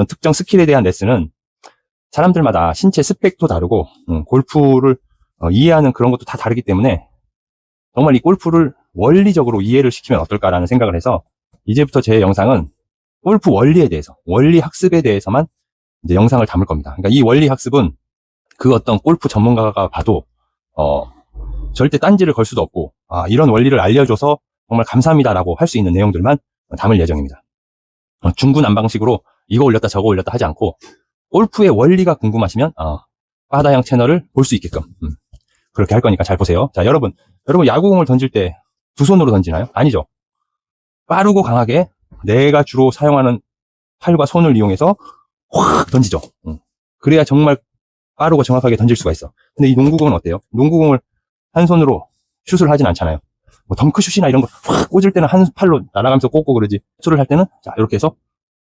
어떤 특정 스킬에 대한 레슨은 사람들마다 신체 스펙도 다르고 음, 골프를 어, 이해하는 그런 것도 다 다르기 때문에 정말 이 골프를 원리적으로 이해를 시키면 어떨까라는 생각을 해서 이제부터 제 영상은 골프 원리에 대해서 원리 학습에 대해서만 이제 영상을 담을 겁니다. 그러니까 이 원리 학습은 그 어떤 골프 전문가가 봐도 어 절대 딴지를 걸 수도 없고 아 이런 원리를 알려줘서 정말 감사합니다라고 할 수 있는 내용들만 담을 예정입니다. 어, 중구난방식으로 이거 올렸다 저거 올렸다 하지 않고 골프의 원리가 궁금하시면 어, 바다형 채널을 볼 수 있게끔 음, 그렇게 할 거니까 잘 보세요. 자 여러분 여러분 야구공을 던질 때 두 손으로 던지나요? 아니죠. 빠르고 강하게 내가 주로 사용하는 팔과 손을 이용해서 확 던지죠. 음. 그래야 정말 빠르고 정확하게 던질 수가 있어. 근데 이 농구공은 어때요? 농구공을 한 손으로 슛을 하진 않잖아요. 뭐 덩크슛이나 이런 거 확 꽂을 때는 한 팔로 날아가면서 꽂고 그러지. 슛을 할 때는 자 이렇게 해서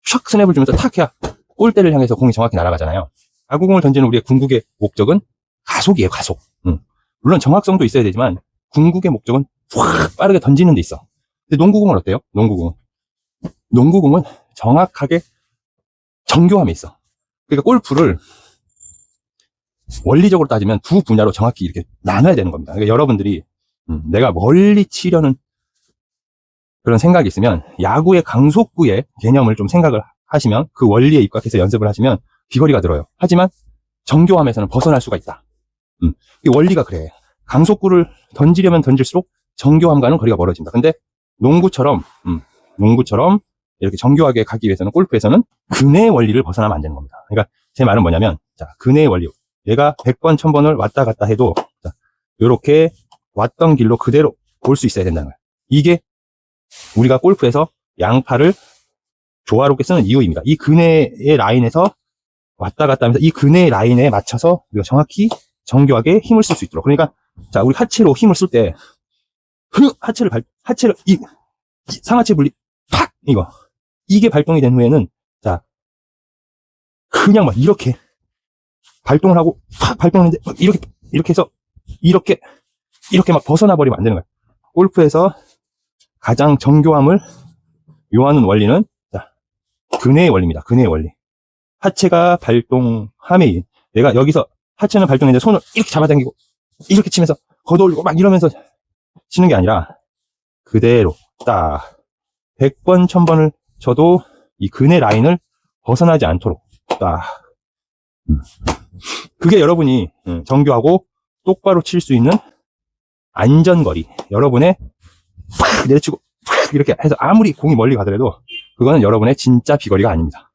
샥 스냅을 주면서 탁 해야 골대를 향해서 공이 정확히 날아가잖아요. 야구공을 던지는 우리의 궁극의 목적은 가속이에요, 가속. 음. 물론 정확성도 있어야 되지만 궁극의 목적은 확 빠르게 던지는 데 있어. 근데 농구공은 어때요? 농구공은. 농구공은 정확하게 정교함이 있어. 그러니까 골프를 원리적으로 따지면 두 분야로 정확히 이렇게 나눠야 되는 겁니다. 그러니까 여러분들이 음, 내가 멀리 치려는 그런 생각이 있으면 야구의 강속구의 개념을 좀 생각을 하시면 그 원리에 입각해서 연습을 하시면 비거리가 들어요. 하지만 정교함에서는 벗어날 수가 있다. 음, 이 원리가 그래. 강속구를 던지려면 던질수록 정교함과는 거리가 멀어진다. 근데 농구처럼 음, 농구처럼 이렇게 정교하게 가기 위해서는 골프에서는 근해의 원리를 벗어나면 안 되는 겁니다. 그러니까 제 말은 뭐냐면 자 근해의 원리. 얘가 100번 1000번을 왔다 갔다 해도 자, 이렇게 왔던 길로 그대로 올수 있어야 된다는 거예요. 이게 우리가 골프에서 양팔을 조화롭게 쓰는 이유입니다. 이 근해의 라인에서 왔다 갔다 하면서 이 근해의 라인에 맞춰서 우리가 정확히 정교하게 힘을 쓸 수 있도록. 그러니까 자 우리 하체로 힘을 쓸 때 하체를 발 하체를 이, 이 상하체 분리 팍 이거 이게 발동이 된 후에는 자 그냥 막 이렇게 발동을 하고 팍 발동했는데 막 이렇게 이렇게 해서 이렇게 이렇게 막 벗어나 버리면 안 되는 거야. 골프에서 가장 정교함을 요하는 원리는 자 근해의 원리입니다. 근해의 원리. 하체가 발동함이 내가 여기서 하체는 발동했는데 손을 이렇게 잡아당기고 이렇게 치면서 걷어올리고 막 이러면서 치는 게 아니라 그대로 딱 100번 1000번을 쳐도 이 근해 라인을 벗어나지 않도록 딱 음. 그게 여러분이 음, 정교하고 똑바로 칠 수 있는 안전거리 여러분의 팍 내려치고 팍 이렇게 해서 아무리 공이 멀리 가더라도 그거는 여러분의 진짜 비거리가 아닙니다